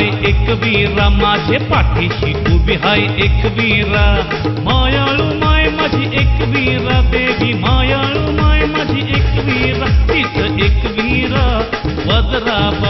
वीरा माझे पाठीशी उभी हाय एक वीरा। मायाळू माय माझी एक वीरा देवी मायाळू माय माझी एक वीरा तीच एक वीरा। वज्राबाई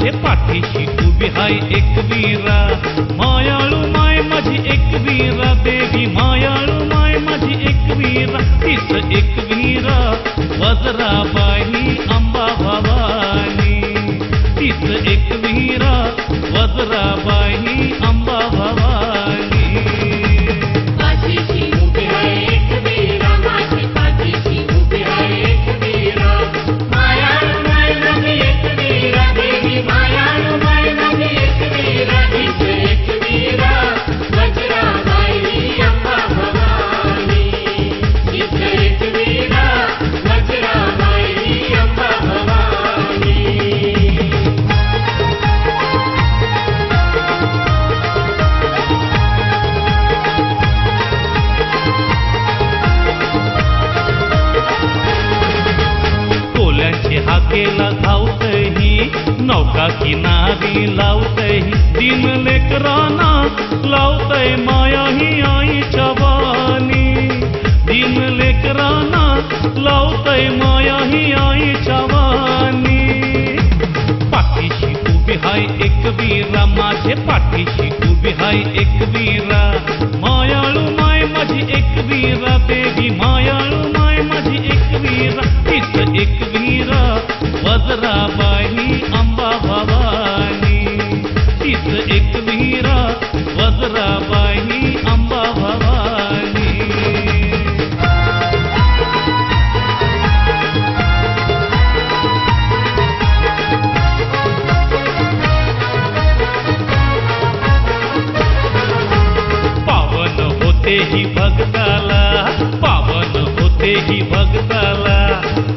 माझे पाठीशी उभी हाय एक वीरा। मायाळू माय माझी एक वीरा, देवी मायाळू माय माझी एक वीरा तीच एक वीरा। वज्राबाई अंबा भवानी तीच एक वीरा। वज्राबाई अंबा भवानी। नौका किनारी लावतही दिन लेकराना लावतय माया ही आईच्या चवानी दिन लेकरांना लावतय माया ही आईच्या चवानी पाठीशी उभी हाय एक वीरा माझे पाठीशी उभी हाय एक वीरा भवानी। पावन होते ही भक्ताला पावन होते ही भक्ताला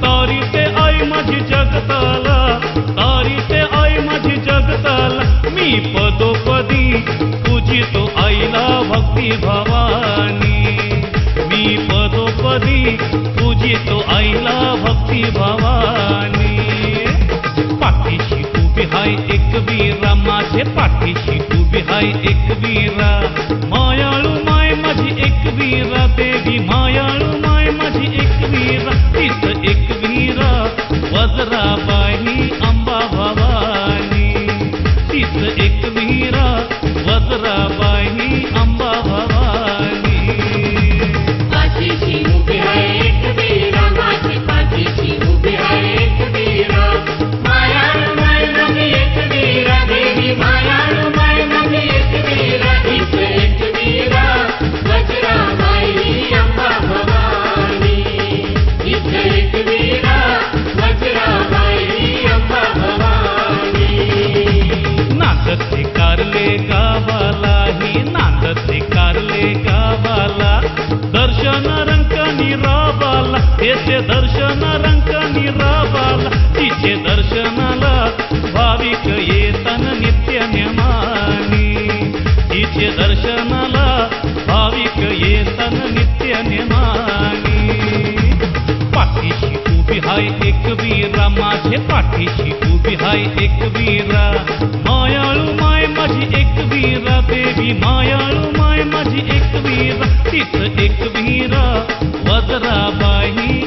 तारी ते आई माझी जगताला, तारी आई माझी जगताला। मी पदोपदी तो आईला भक्ती भवानी। पाठीशी उभी हाय एक वीरा, माझे पाठीशी उभी हाय एक वीरा। मायाळू माय माझी एक वीरा, देवी मायाळू माय माझी एक वीरा, तीच एक वीरा। वज्राबाई अंबा भवानी, तीच एक वीरा। वज्राबाई दर्शन येतन नित्य नेमानी. तिचे दर्शनाला भाविक येतन नित्य नेमानी. पाठीशी उभी हाय एक वीरा, माझे पाठीशी उभी एक वीरा. मायाळू माय एक वीरा, देवी मायाळू माय एक वीरा तीच एक वीरा वज्राबाई अंबा